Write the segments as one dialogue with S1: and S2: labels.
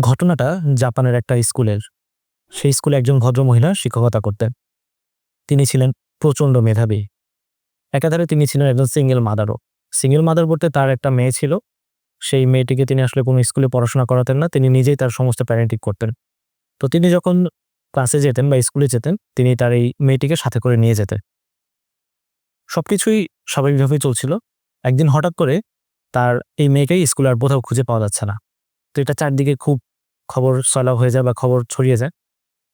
S1: ঘটনাটা জাপানের একটা স্কুলের। সেই স্কুলে একজন ভদ্রমহিলা শিক্ষকতা করতেন। তিনি ছিলেন প্রচণ্ড মেধাবী। একাধারে তিনি ছিলেন একজন সিঙ্গেল মাদারও সিঙ্গেল মাদার বলতে তার একটা মেয়ে ছিল। সেই মেয়েটিকে তিনি আসলে কোনো স্কুলে পড়াশোনা করাতেন না। তিনি নিজেই তার সমস্ত প্যারেন্টিং করতেন। তো তিনি যখন ক্লাসে যেতেন বা স্কুলে যেতেন, তিনি তার এই মেয়েটিকে সাথে করে নিয়ে যেতেন। সবকিছুই স্বাভাবিকভাবেই চলছিল। একদিন হঠাৎ করে তার এই মেয়েকেই স্কুলে আর কোথাও খুঁজে পাওয়া যাচ্ছে না। তো এটা চারদিকে খুব খবর সয়লাভ হয়ে যায় বা খবর ছড়িয়ে যায়।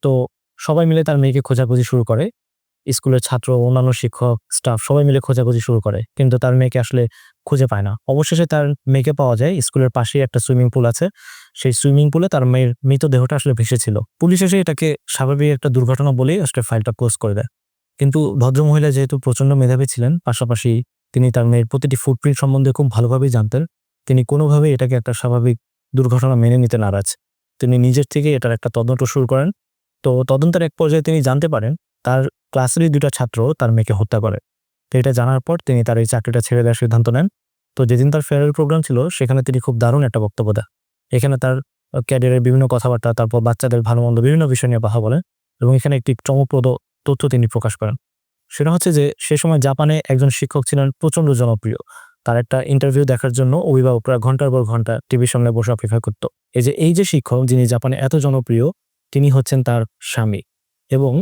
S1: তো সবাই মিলে তার মেয়েকে খোঁজাখুঁজি শুরু করে। স্কুলের ছাত্র, অন্যান্য শিক্ষক স্টাফ সবাই মিলে খোঁজাখুঁজি শুরু করে। কিন্তু তার মেয়েকে আসলে খুঁজে পায় না। অবশেষে তার মেয়েকে পাওয়া যায়, স্কুলের পাশেই একটা সুইমিং পুল আছে। সেই সুইমিং পুলে তার মেয়ের মৃতদেহটা আসলে ভেসেছিল। পুলিশ এসে এটাকে স্বাভাবিক একটা দুর্ঘটনা বলেই আসলে ফাইলটা ক্লোজ করে দেয়। কিন্তু ভদ্রমহিলা যেহেতু প্রচণ্ড মেধাবী ছিলেন, পাশাপাশি তিনি তার মেয়ের প্রতিটি ফুটপ্রিন্ট সম্বন্ধে খুব ভালোভাবেই জানতেন। তিনি কোনোভাবেই এটাকে একটা স্বাভাবিক দুর্ঘটনা মেনে নিতে নারাজ। তিনি নিজের থেকে এটার একটা তদন্ত শুরু করেন। তো তদন্তের এক পর্যায়ে তিনি জানতে পারেন, তার ক্লাসেরই দুটা ছাত্র তার মেয়েকে হত্যা করে। তো এটা জানার পর তিনি তার এই চাকরিটা ছেড়ে দেওয়ার সিদ্ধান্ত নেন। তো যেদিন তার ফেয়ারওয়েল প্রোগ্রাম ছিল, সেখানে তিনি খুব দারুণ একটা বক্তব্য দেন। এখানে তার ক্যারিয়ারের বিভিন্ন কথাবার্তা, তারপর বাচ্চাদের ভালো মন্দ বিভিন্ন বিষয় নিয়ে কথা বলেন এবং এখানে একটি চমকপ্রদ তথ্য তিনি প্রকাশ করেন। সেটা হচ্ছে যে, সে সময় জাপানে একজন শিক্ষক ছিলেন প্রচণ্ড জনপ্রিয়। তার একটা ইন্টারভিউ দেখার জন্য অভিভাবকরা ঘণ্টার পর ঘণ্টা টিভির সামনে বসে অপেক্ষা করত। এই যে এই যে শিক্ষক যিনি জাপানে এত জনপ্রিয় তিনি হচ্ছেন তার স্বামী এবং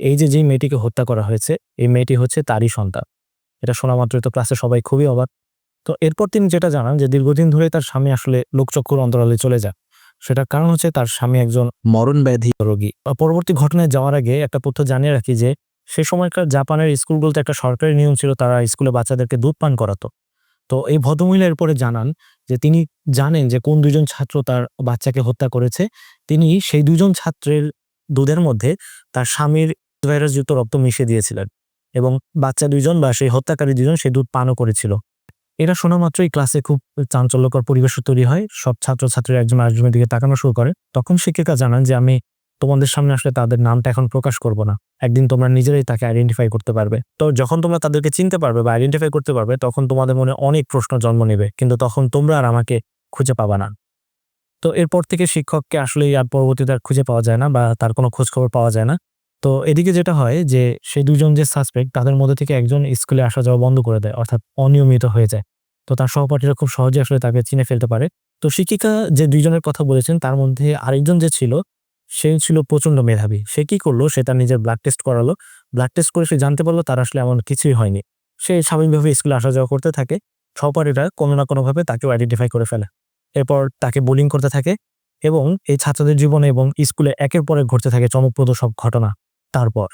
S1: এই যে যেই মেয়েটিকে হত্যা করা হয়েছে এই মেয়েটি হচ্ছে তারই সন্তান। এটা শোনা মাত্রই তো ক্লাসে সবাই খুবই অবাক। তো এরপর তিনি যেটা জানান যে দীর্ঘদিন ধরে তার স্বামী আসলে লোকচক্ষুর অন্তরালে চলে যায়। সেটার কারণ হচ্ছে তার স্বামী একজন
S2: মরণ ব্যাধি
S1: রোগী পরবর্তী ঘটনায় যাওয়ার আগে একটা তথ্য জানিয়ে রাখি যে সে সময়কার জাপানের স্কুলগুলোতে একটা সরকারি নিয়ম ছিল তারা স্কুলে বাচ্চাদেরকে দুধ পান করাতো। তো এই ভদ্রমহিলা এরপরে জানান যে তিনি জানেন যে কোন দুজন ছাত্র তার বাচ্চাকে হত্যা করেছে। তিনি সেই দুজন ছাত্রের দুধের মধ্যে তার স্বামীর ভাইরাসযুক্ত রক্ত মিশিয়ে দিয়েছিলেন এবং বাচ্চা দুইজন বা সেই হত্যাকারী দুজন সেই দুধ পানও করেছিল। এটা শোনা মাত্রই ক্লাসে খুব চাঞ্চল্যকর পরিবেশ তৈরি হয়। সব ছাত্র ছাত্রছাত্রীরা একজন আরেকজনের দিকে তাকানো শুরু করে। তখন শিক্ষিকা জানান যে আমি তোমাদের সামনে আসলে তাদের নামটা এখন প্রকাশ করব না। একদিন তোমরা নিজেরাই তাকে আইডেন্টিফাই করতে পারবে। তো যখন তোমরা তাদেরকে চিনতে পারবে বা আইডেন্টিফাই করতে পারবে, তখন তোমাদের মনে অনেক প্রশ্ন জন্ম নেবে, কিন্তু তখন তোমরা আর আমাকে খুঁজে পাবা না। তো এরপর থেকে শিক্ষককে আসলে আর পরবর্তীতে আর খুঁজে পাওয়া যায় না বা তার কোনো খোঁজ খবর পাওয়া যায় না। তো এদিকে যেটা হয় যে সেই দুজন যে সাসপেক্ট তাদের মধ্যে থেকে একজন স্কুলে আসা যাওয়া বন্ধ করে দেয়, অর্থাৎ অনিয়মিত হয়ে যায়। তো তার সহপাঠীরা খুব সহজে আসলে তাকে চিনে ফেলতে পারে। তো শিক্ষিকা যে দুইজনের কথা বলেছেন, তার মধ্যে আরেকজন যে ছিল সে ছিল প্রচণ্ড মেধাবী। সে কি করল? সে তার নিজের ব্লাড টেস্ট করালো। ব্লাড টেস্ট করে সে জানতে পারল তার আসলে এমন কিছুই হয়নি। সে স্বাভাবিকভাবে স্কুলে আসা যাওয়া করতে থাকে। সহপাঠীরা কোনো না কোনোভাবে তাকেও আইডেন্টিফাই করে ফেলে। এরপর তাকে বোলিং করতে থাকে এবং এই ছাত্রদের জীবনে এবং স্কুলে একের পরে ঘটতে থাকে চমকপ্রদ সব ঘটনা। তারপর